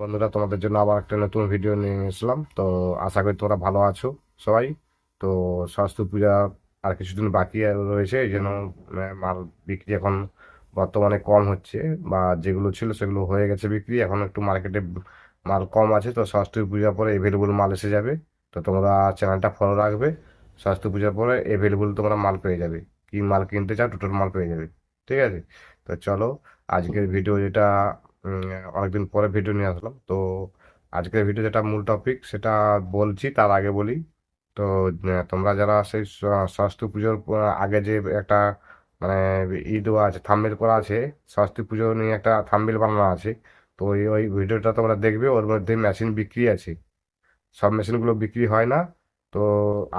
বন্ধুরা, তোমাদের জন্য আবার একটা নতুন ভিডিও নিয়ে এসলাম তো আশা করি তোমরা ভালো আছো সবাই। তো সরস্বতী পূজা আর কিছুদিন বাকি রয়েছে, এই জন্য মাল বিক্রি এখন বর্তমানে কম হচ্ছে, বা যেগুলো ছিল সেগুলো হয়ে গেছে বিক্রি। এখন একটু মার্কেটে মাল কম আছে, তো সরস্বতী পূজার পরে এভেলেবল মাল এসে যাবে। তো তোমরা চ্যানেলটা ফলো রাখবে সরস্বতী পূজার পরে এভেলেবল তোমরা মাল পেয়ে যাবে। কি মাল কিনতে চাও টোটাল মাল পেয়ে যাবে। ঠিক আছে? তো চলো, আজকের ভিডিও যেটা অনেকদিন পরে ভিডিও নিয়ে আসলাম। তো আজকের ভিডিও যেটা মূল টপিক সেটা বলছি, তার আগে বলি। তো তোমরা যারা সেই সরস্বতী পুজোর আগে যে একটা মানে ই দেওয়া আছে থাম্বনেল করা আছে সরস্বতী পুজো নিয়ে একটা থাম্বনেল বানানো আছে, তো ওই ওই ভিডিওটা তোমরা দেখবে, ওর মধ্যে মেশিন বিক্রি আছে। সব মেশিনগুলো বিক্রি হয় না। তো,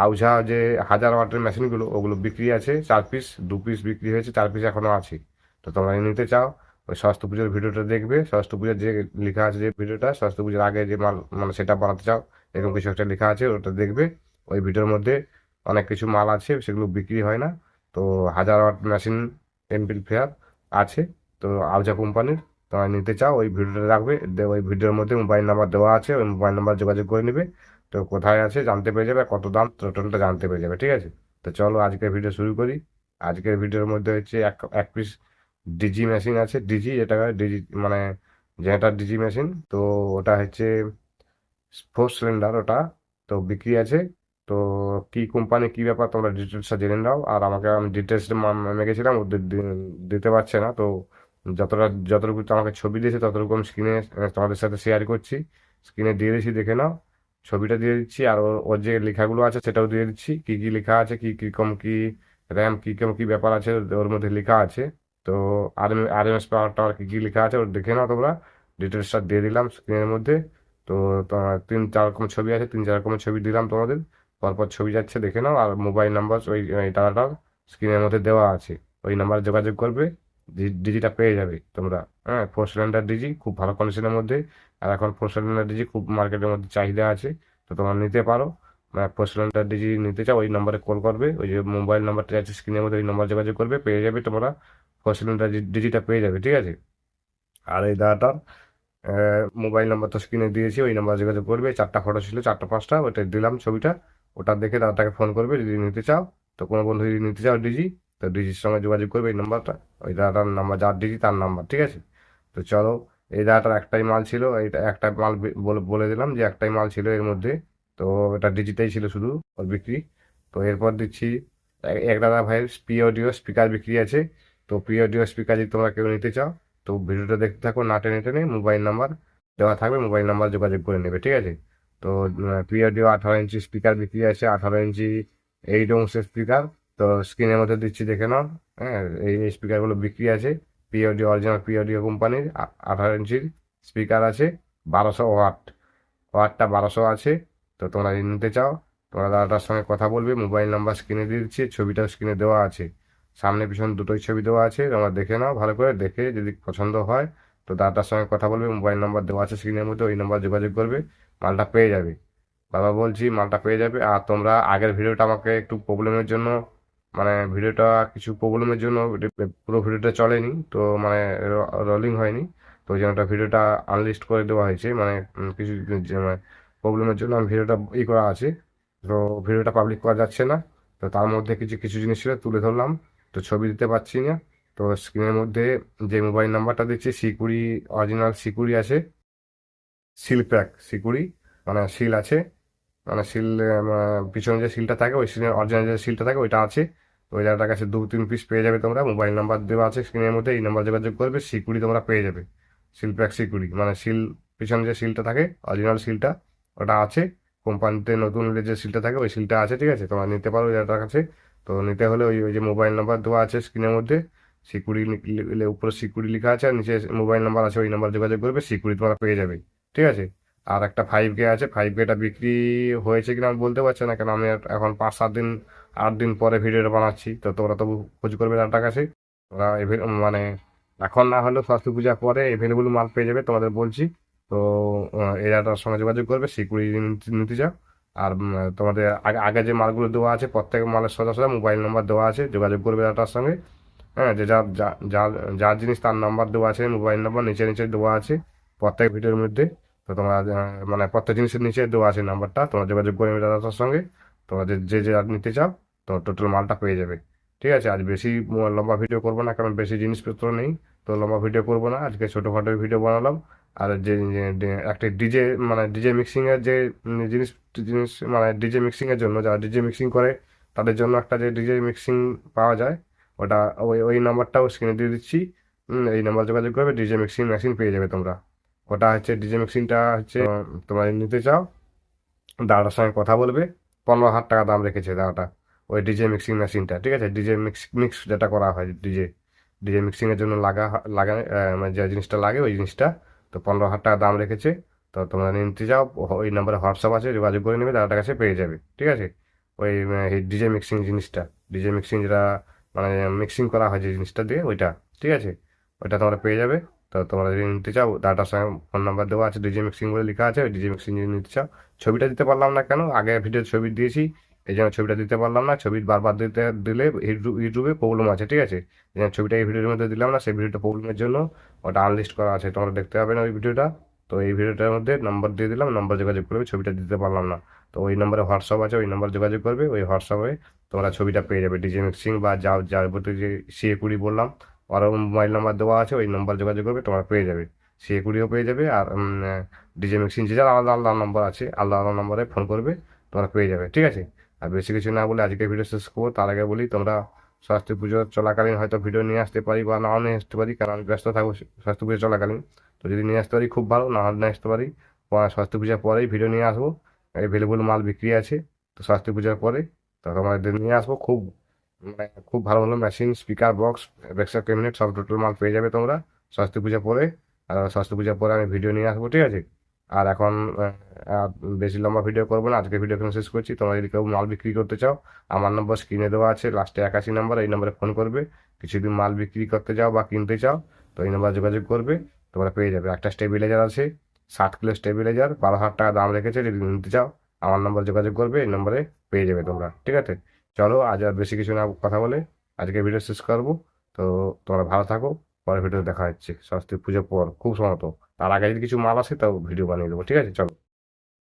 আউঝা যে হাজার ওয়াটের মেশিনগুলো ওগুলো বিক্রি আছে, চার পিস দু পিস বিক্রি হয়েছে, চার পিস এখনও আছে। তো তোমরা নিতে চাও। ওই সরস্বতী পুজোর ভিডিওটা দেখবে সরস্বতী পুজোর যে লেখা আছে যে ভিডিওটা সরস্বতী পুজোর আগে যে মাল মানে সেটা বানাতে চাও, এরকম কিছু একটা লেখা আছে, ওটা দেখবে। ওই ভিডিওর মধ্যে অনেক কিছু মাল আছে, সেগুলো বিক্রি হয় না। তো হাজার ওয়াট মেশিন ফেয়ার আছে, তো আউজা কোম্পানির, তোমরা নিতে চাও, ওই ভিডিওটা রাখবে। ওই ভিডিওর মধ্যে মোবাইল নাম্বার দেওয়া আছে, ওই মোবাইল নাম্বার যোগাযোগ করে নেবে। তো কোথায় আছে জানতে পেরে যাবে, কত দাম টোটালটা জানতে পেরে যাবে, ঠিক আছে? তো চলো আজকের ভিডিও শুরু করি। আজকের ভিডিওর মধ্যে হচ্ছে এক এক পিস ডিজি মেশিন আছে। ডিজি যেটা ডিজি মানে যেটা ডিজি মেশিন তো ওটা হচ্ছে ফোর সিলিন্ডার ওটা, তো বিক্রি আছে। তো কি কোম্পানি কি ব্যাপার, তোমরা ডিটেলসটা জেনে নাও। আর আমাকে আমি ডিটেলস মেগেছিলাম ও দিতে পারছে না। তো যতটা, যতটুকু আমাকে ছবি দিয়েছে, ততটুকু আমি স্ক্রিনে তোমাদের সাথে শেয়ার করছি। স্ক্রিনে দিয়ে দিচ্ছি দেখে নাও। ছবিটা দিয়ে দিচ্ছি, আর ওর যে লেখাগুলো আছে, সেটাও দিয়ে দিচ্ছি। কি কি লেখা আছে, কি কি কম, কি র্যাম কি কম, কি ব্যাপার আছে, ওর মধ্যে লেখা আছে। তো আর আর এম এস পাওয়ার টাওয়ার কি কি লেখা আছে ওর দেখে নাও তোমরা। ডিটেলসটা দিয়ে দিলাম স্ক্রিনের মধ্যে। তো তিন চার রকম ছবি আছে, তিন চার রকমের ছবি দিলাম তোমাদের। পরপর ছবি যাচ্ছে দেখে নাও, আর মোবাইল নাম্বার ওই ওই টাকাটা স্ক্রিনের মধ্যে দেওয়া আছে। ওই নাম্বারে যোগাযোগ করবে ডিজিটা পেয়ে যাবে তোমরা। হ্যাঁ ফোর সিলিন্ডার ডিজি খুব ভালো কন্ডিশনের মধ্যে। আর এখন ফোর সিলিন্ডার ডিজি খুব মার্কেটের মধ্যে চাহিদা আছে, তো তোমরা নিতে পারো। সিলিন্ডার ডিজি নিতে চাও, ওই নাম্বারে কল করবে। ওই যে মোবাইল নাম্বারটা আছে স্ক্রিনের মধ্যে, ওই নাম্বার যোগাযোগ করবে, পেয়ে যাবে তোমরা সিলিন্ডার ডিজিটা পেয়ে যাবে, ঠিক আছে? আর এই দাদাটার মোবাইল নাম্বার তো স্ক্রিনে দিয়েছি, ওই নাম্বার যোগাযোগ করবে। চারটা ফটো ছিল, চারটা, পাঁচটা ওটা দিলাম ছবিটা। ওটা দেখে দাদাটাকে ফোন করবে, যদি নিতে চাও। তো কোনো বন্ধু যদি নিতে চাও ডিজি তো ডিজির সঙ্গে যোগাযোগ করবে এই নাম্বারটা ওই দাদাটার নাম্বার যার ডিজি তার নাম্বার ঠিক আছে? তো চলো, এই দাদাটার একটাই মাল ছিল, এইটা একটা মাল বলে দিলাম যে একটাই মাল ছিল এর মধ্যে। তো এটা ডিজিটাই ছিল শুধু ওর বিক্রি। তো এরপর দিচ্ছি, এক- দাদা ভাইয়ের পি অডিও স্পিকার বিক্রি আছে। তো পি অডিও স্পিকার যদি তোমরা কেউ নিতে চাও, তো ভিডিওটা দেখতে থাকো না টেনে টেনে, মোবাইল নাম্বার দেওয়া থাকবে, মোবাইল নাম্বার যোগাযোগ করে নেবে, ঠিক আছে? তো পি অডিও আঠারো ইঞ্চি স্পিকার বিক্রি আছে, আঠারো ইঞ্চি এইট ওমসের স্পিকার। তো স্ক্রিনের মধ্যে দিচ্ছি, দেখে নাও হ্যাঁ এই স্পিকারগুলো বিক্রি আছে। P audio, original P audio কোম্পানির আঠারো ইঞ্চির স্পিকার আছে, বারোশো ওয়াট। ওয়াটটা বারোশো আছে। তো তোমরা যদি নিতে চাও, তোমরা দাদাটার সঙ্গে কথা বলবে, মোবাইল নাম্বার স্ক্রিনে দিয়ে দিচ্ছি, ছবিটাও স্ক্রিনে দেওয়া আছে। সামনে পিছনে দুটোই ছবি দেওয়া আছে, তোমরা দেখে নাও, ভালো করে দেখে যদি পছন্দ হয়, তো দাদাটার সঙ্গে কথা বলবে, মোবাইল নাম্বার দেওয়া আছে স্ক্রিনের মধ্যে, ওই নাম্বার যোগাযোগ করবে, মালটা পেয়ে যাবে। বাবা বলছি, মালটা পেয়ে যাবে, আর তোমরা আগের ভিডিওটা আমাকে একটু প্রবলেমের জন্য মানে ভিডিওটা কিছু প্রবলেমের জন্য, পুরো ভিডিওটা চলেনি, তো মানে রোলিং হয়নি, তো ওই জন্য ওটা ভিডিওটা আনলিস্ট করে দেওয়া হয়েছে মানে কিছু প্রবলেমের জন্য আমি ভিডিওটা ই করা আছে। তো ভিডিওটা পাবলিক করা যাচ্ছে না। তো তার মধ্যে কিছু কিছু জিনিস ছিল, তুলে ধরলাম। তো ছবি দিতে পারছি না। তো স্ক্রিনের মধ্যে যে মোবাইল নাম্বারটা দিচ্ছি সিকুড়ি অরিজিনাল সিকুড়ি আছে। সিল প্যাক সিকুড়ি মানে সিল আছে। মানে সিল পিছনে যে সিলটা থাকে, ওই সিলের অরিজিনাল যে সিলটা থাকে, ওইটা আছে। ওই জায়গাটার কাছে দু তিন পিস পেয়ে যাবে তোমরা। মোবাইল নাম্বার দেওয়া আছে স্ক্রিনের মধ্যে, এই নাম্বার যোগাযোগ করবে সিকুড়ি তোমরা পেয়ে যাবে। সিল প্যাক সিকুড়ি মানে সিল পিছনে যে সিলটা থাকে অরিজিনাল সিলটা ওটা আছে, কোম্পানিতে নতুন যে সিলটা থাকে, ওই সিলটা আছে, ঠিক আছে? তোমরা নিতে পারো ওই কাছে। তো নিতে হলে ওই ওই যে মোবাইল নাম্বার দেওয়া আছে স্ক্রিনের মধ্যে সিকুড়ি উপরে সিকুড়ি লেখা আছে, আর নিচে মোবাইল নাম্বার আছে, ওই নাম্বার যোগাযোগ করবে সিকুড়ি তোমরা পেয়ে যাবে, ঠিক আছে? আর একটা ফাইভ কে আছে ফাইভ কেটা বিক্রি হয়েছে কিনা আমি বলতে পারছি না কেন আমি এখন পাঁচ, সাত দিন, আট দিন পরে ভিডিওটা বানাচ্ছি, তো তোমরা তবু খোঁজ করবে তার কাছে। তোমরা মানে এখন না হলেও সরস্বতী পূজার পরে এভেলেবল মাল পেয়ে যাবে, তোমাদের বলছি। তো দাদাটার সঙ্গে যোগাযোগ করবে সিকিউরিটি নিতে চাও আর তোমাদের আগে আগে যে মালগুলো দেওয়া আছে প্রত্যেক মালের সোজা সোজা মোবাইল নাম্বার দেওয়া আছে যোগাযোগ করবে দাদাটার সঙ্গে। হ্যাঁ যে যার যার জিনিস তার নাম্বার দেওয়া আছে মোবাইল নাম্বার নিচে নিচে দেওয়া আছে প্রত্যেক ভিডিওর মধ্যে। তোমরা আহ, মানে প্রত্যেক জিনিসের নিচে দেওয়া আছে নাম্বারটা তোমরা যোগাযোগ করে দাদাটার সঙ্গে। তোমরা যে যে যে নিতে চাও তো টোটাল মালটা পেয়ে যাবে। ঠিক আছে আজ বেশি লম্বা ভিডিও করব না কারণ বেশি জিনিসপত্র নেই। তো লম্বা ভিডিও করব না আজকে ছোটোখাটো ভিডিও বানালাম। আর যে একটা ডিজে মানে ডিজে মিক্সিংয়ের যে জিনিস জিনিস মানে ডিজে মিক্সিংয়ের জন্য যারা ডিজে মিক্সিং করে, তাদের জন্য একটা যে ডিজে মিক্সিং পাওয়া যায়, ওটা ওই ওই নাম্বারটাও স্ক্রিনে দিয়ে দিচ্ছি। এই নাম্বার যোগাযোগ করবে ডিজে মিক্সিং মেশিন পেয়ে যাবে তোমরা। ওটা হচ্ছে ডিজে মিক্সিংটা হচ্ছে, তোমরা নিতে চাও, দাদাটার সঙ্গে কথা বলবে, পনেরো হাজার টাকা দাম রেখেছে দাদাটা, ওই ডিজে মিক্সিং মেশিনটা ঠিক আছে? ডিজে মিক্স মিক্স যেটা করা হয় ডিজে ডিজে মিক্সিংয়ের জন্য লাগা লাগা মানে যে জিনিসটা লাগে, ওই জিনিসটা তো পনেরো হাজার টাকা দাম রেখেছে। তো তোমরা নিতে যাও, ওই নাম্বারে হোয়াটসঅ্যাপ আছে, যোগাযোগ করে নেবে দাদাটার কাছে পেয়ে যাবে, ঠিক আছে? ওই ডিজে মিক্সিং জিনিসটা ডিজে মিক্সিং যেটা মানে মিক্সিং করা হয় যে জিনিসটা দিয়ে, ওইটা, ঠিক আছে? ওইটা তোমরা পেয়ে যাবে। তো তোমরা যদি নিতে চাও দাদাটার সঙ্গে ফোন নাম্বার দেওয়া আছে ডিজে মিক্সিং বলে লেখা আছে, ওই ডিজে মিক্সিং যদি নিতে চাও। ছবিটা দিতে পারলাম না কেন, আগে ভিডিও ছবি দিয়েছি এই জন্য ছবিটা দিতে পারলাম না, ছবি বারবার দিতে, দিলে ইউটিউব- প্রবলেম আছে, ঠিক আছে? এই জন্য ছবিটা এই ভিডিওর মধ্যে দিলাম না, সেই ভিডিওটা প্রবলেমের জন্য ওটা আনলিস্ট করা আছে, তোমরা দেখতে পাবে না ওই ভিডিওটা। তো এই ভিডিওটার মধ্যে নাম্বার দিয়ে দিলাম নাম্বার যোগাযোগ করবে, ছবিটা দিতে পারলাম না। তো ওই নম্বরে হোয়াটসঅ্যাপ আছে, ওই নম্বর যোগাযোগ করবে, ওই হোয়াটসঅ্যাপে তোমরা ছবিটা পেয়ে যাবে। ডিজে মিক্সিং বা যা যাবতীয় যে সিএ কুড়ি বললাম, আরও মোবাইল নাম্বার দেওয়া আছে, ওই নাম্বার যোগাযোগ করবে, তোমরা পেয়ে যাবে। সিএ কুড়িও পেয়ে যাবে আর ডিজে মিক্সিং যে যার আলাদা আলাদা নাম্বার আছে, আলাদা আলাদা নম্বরে ফোন করবে, তোমরা পেয়ে যাবে, ঠিক আছে? আর বেশি কিছু না বলে আজকে ভিডিও শেষ করব। তার আগে বলি, তোমরা সরস্বতী পুজো চলাকালীন হয়তো ভিডিও নিয়ে আসতে পারি বা নাও নিয়ে আসতে পারি, কারণ ব্যস্ত থাকব সরস্বতী পুজো চলাকালীন। তো যদি নিয়ে আসতে পারি, খুব ভালো, না হলে নিয়ে আসতে পারি। সরস্বতী পূজার পরেই ভিডিও নিয়ে আসব। অ্যাভেলেবল মাল বিক্রি আছে, তো সরস্বতী পূজার পরে তো তোমাদের নিয়ে আসব। খুব মানে খুব ভালো ভালো মেশিন স্পিকার বক্স ব্যাকসার ক্যাবিনেট সব টোটাল মাল পেয়ে যাবে তোমরা সরস্বতী পূজার পরে। আর সরস্বতী পূজার পরে আমি ভিডিও নিয়ে আসব, ঠিক আছে? আর এখন বেশি লম্বা ভিডিও করব না আজকে ভিডিও এখানে শেষ করছি। তোমরা যদি কেউ মাল বিক্রি করতে চাও, আমার নম্বর স্ক্রিনে দেওয়া আছে লাস্টে একাশি নম্বর এই নম্বরে ফোন করবে। কিছু যদি মাল বিক্রি করতে চাও বা কিনতে চাও, তো এই নম্বর যোগাযোগ করবে, তোমরা পেয়ে যাবে। একটা স্টেবিলাইজার আছে, ষাট কিলো স্টেবিলাইজার বারো হাজার টাকা দাম রেখেছে, যদি নিতে চাও, আমার নম্বর যোগাযোগ করবে, এই নম্বরে পেয়ে যাবে তোমরা, ঠিক আছে? চলো, আজ আর বেশি কিছু না কথা বলে আজকে ভিডিও শেষ করব। তো তোমরা ভালো থাকো, পরের ভিডিও দেখা হচ্ছে। সরস্বতী পুজোর পর, খুব সম্ভবত। তার আগে যদি কিছু মাল আসে তাও ভিডিও বানিয়ে দেবো ঠিক আছে? চলো।